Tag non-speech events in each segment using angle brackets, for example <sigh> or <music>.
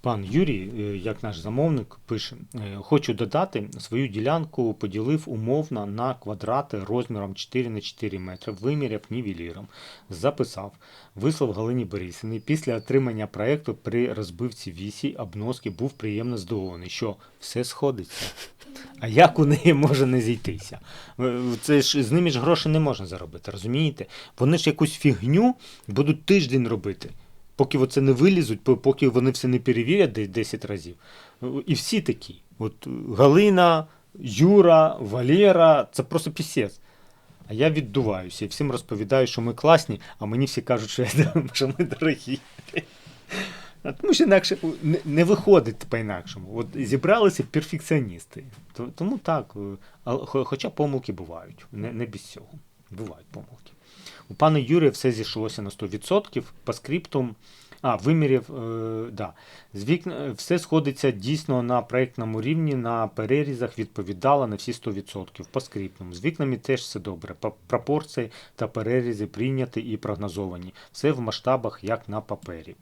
Пан Юрій, е, як наш замовник, пише: е, хочу додати, свою ділянку поділив умовно на квадрати розміром 4 на 4 метри, виміряв нівеліром, записав, вислав Галині Борисівні. Після отримання проекту при розбивці вісі обноски був приємно здивований, що все сходиться. А як у неї може не зійтися? Е, Це ж з ними ж гроші не можна заробити, розумієте? Вони ж якусь фігню будуть тиждень робити поки оце не вилізуть, поки вони все не перевірять десь 10 разів. І всі такі. От Галина, Юра, Валера, це просто пісець. А я віддуваюся і всім розповідаю, що ми класні, а мені всі кажуть, що, я, <laughs> що ми дорогі. Тому що інакше не, не виходить по-інакшому. От зібралися перфекціоністи. Тому так. е, Хоча помилки бувають, не, не без цього. Бувають помилки. У пана Юрія все зійшлося на 100%. По скриптум. А, вимірів, е, да. З вікна, е, все сходиться дійсно на проєктному рівні, на перерізах відповідало на всі 100%. По скриптум. З вікнами теж все добре. Пропорції та перерізи прийняті і прогнозовані. Все в масштабах, як на папері.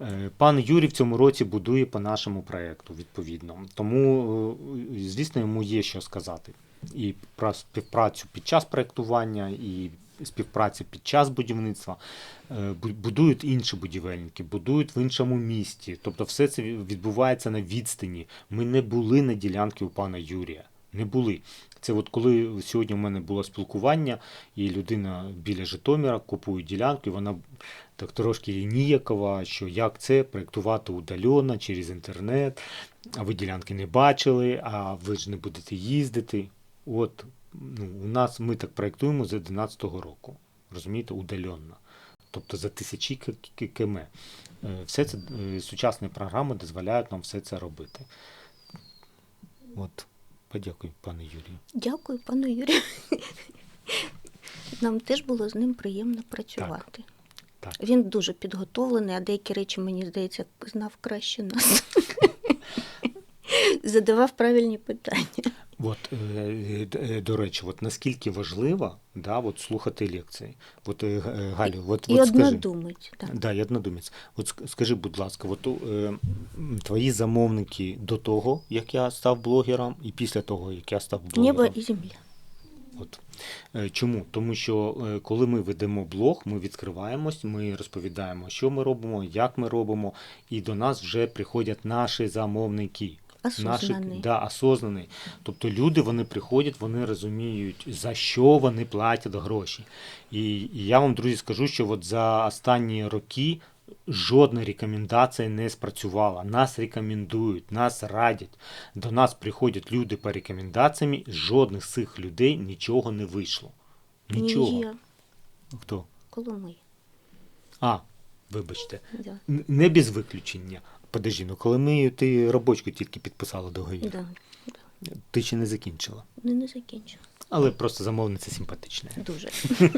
Е, Пан Юрій в цьому році будує по нашому проєкту, відповідно. Тому, е, звісно, йому є що сказати. І про співпрацю під час проєктування, і співпрацю під час будівництва. Е, Будують інші будівельники, будують в іншому місті. Тобто все це відбувається на відстані. Ми не були на ділянці у пана Юрія. Не були. Це от коли сьогодні у мене було спілкування, і людина біля Житомира купує ділянку, і вона так трошки ніякова, що як це проєктувати удалено через інтернет, а ви ділянки не бачили, а ви ж не будете їздити. От ну, у нас ми так проєктуємо з 2011 року. Розумієте, удаленно. Тобто за тисячі км. Е, Все це е, сучасні програми дозволяють нам все це робити. От, подякую, пане Юрію. Дякую, пану Юрію. Нам теж було з ним приємно працювати. Так. Він дуже підготовлений, а деякі речі, мені здається, знав краще нас. <laughs> Задавав правильні питання. От, е, е, до речі, от наскільки важливо да, от слухати лекції. От, е, Галю, от, І от скажи. однодумець. Так. Да, я однодумець. От скажи, будь ласка, от, твої замовники до того, як я став блогером, і після того, як я став блогером. Небо і земля. От. Чому? Тому що коли ми ведемо блог, ми відкриваємось, ми розповідаємо, що ми робимо, як ми робимо, і до нас вже приходять наші замовники. Наші, Осознаний. да, осознаний. Тобто люди вони приходять, вони розуміють, за що вони платять гроші. І, і я вам, друзі, скажу, що от за останні роки жодна рекомендація не спрацювала. Нас рекомендують, нас радять. До нас приходять люди по рекомендаціям, жодних з цих людей нічого не вийшло. Нічого. Ні, Хто? Коломий. А, вибачте. Да. Не без виключення. Подожди, ну коли ми ти робочку тільки підписала договір, Да. ти ще не закінчила. Не, не закінчив. Але просто замовниця симпатична. Дуже. <laughs>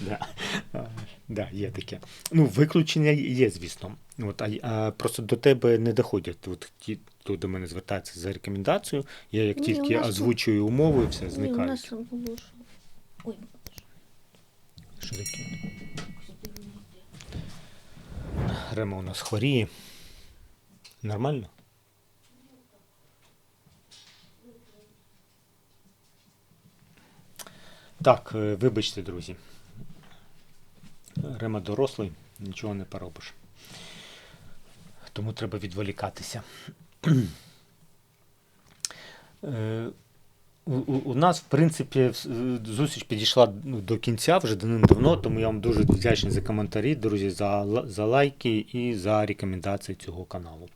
да. А, да, є таке. Ну, виключення є, звісно. От, а, а просто до тебе не доходять. От ті, хто до мене звертається за рекомендацією, я як Ні, тільки у нас озвучую умови, все Ні, у зникають. нас було що. Ой, Що таке? Рема у нас хворіє. Нормально? Так, е, вибачте, друзі. Рема дорослий, нічого не поробиш. Тому треба відволікатися. Е, у, у, у нас, в принципі, е, зустріч підійшла ну, до кінця вже давним-давно, тому я вам дуже вдячний за коментарі, друзі, за, за лайки і за рекомендації цього каналу.